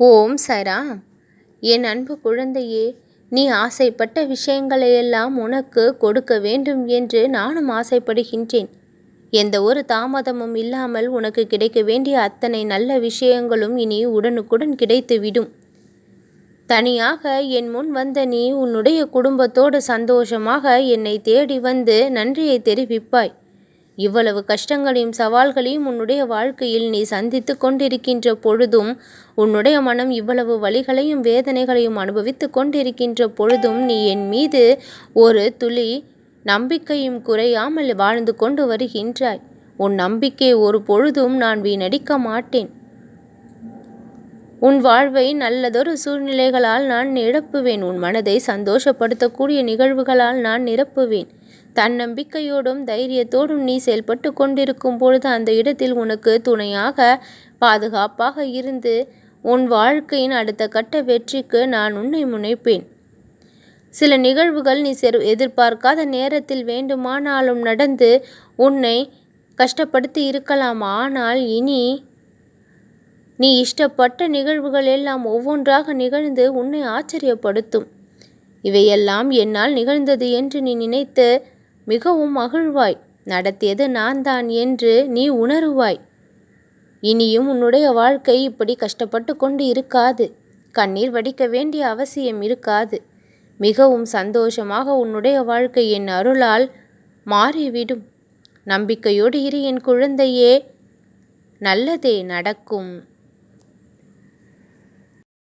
ஓம் சரா. என் அன்பு குழந்தையே நீ ஆசைப்பட்ட விஷயங்களையெல்லாம் உனக்கு கொடுக்க வேண்டும் என்று நானும் ஆசைப்படுகின்றேன். எந்த ஒரு தாமதமும் இல்லாமல் உனக்கு கிடைக்க வேண்டிய அத்தனை நல்ல விஷயங்களும் இனி உடனுக்குடன் கிடைத்துவிடும் தனியாக என் முன் வந்த நீ உன்னுடைய குடும்பத்தோடு சந்தோஷமாக என்னை தேடி வந்து நன்றியை தெரிவிப்பாய். இவ்வளவு கஷ்டங்களையும் சவால்களையும் உன்னுடைய வாழ்க்கையில் நீ சந்தித்து கொண்டிருக்கின்ற பொழுதும் உன்னுடைய மனம் இவ்வளவு வழிகளையும் வேதனைகளையும் அனுபவித்து கொண்டிருக்கின்ற பொழுதும் நீ என் மீது ஒரு துளி நம்பிக்கையும் குறையாமல் வாழ்ந்து கொண்டு வருகின்றாய். உன் நம்பிக்கை ஒரு பொழுதும் நான் வீணடிக்க மாட்டேன். உன் வாழ்வை நல்லதொரு சூழ்நிலைகளால் நான் நிரப்புவேன். உன் மனதை சந்தோஷப்படுத்தக்கூடிய நிகழ்வுகளால் நான் நிரப்புவேன். தன்னம்பிக்கையோடும் தைரியத்தோடும் நீ செயல்பட்டு கொண்டிருக்கும் பொழுது அந்த இடத்தில் உனக்கு துணையாக பாதுகாப்பாக இருந்து உன் வாழ்க்கையின் அடுத்த கட்ட வெற்றிக்கு நான் உன்னை முனைப்பேன். சில நிகழ்வுகள் நீ செரு எதிர்பார்க்காத நேரத்தில் வேண்டுமானாலும் நடந்து உன்னை கஷ்டப்படுத்தி இருக்கலாம். ஆனால் இனி நீ இஷ்டப்பட்ட நிகழ்வுகள் எல்லாம் ஒவ்வொன்றாக நிகழ்ந்து உன்னை ஆச்சரியப்படுத்தும். இவையெல்லாம் என்னால் நிகழ்ந்தது என்று நீ நினைத்து மிகவும் மகிழ்வாய். நடத்தியது நான் தான் என்று நீ உணருவாய். இனியும் உன்னுடைய வாழ்க்கை இப்படி கஷ்டப்பட்டு கொண்டு இருக்காது. கண்ணீர் வடிக்க வேண்டிய அவசியம் இருக்காது. மிகவும் சந்தோஷமாக உன்னுடைய வாழ்க்கை என் அருளால் மாறிவிடும். நம்பிக்கையோடு இரு என் குழந்தையே. நல்லதே நடக்கும்.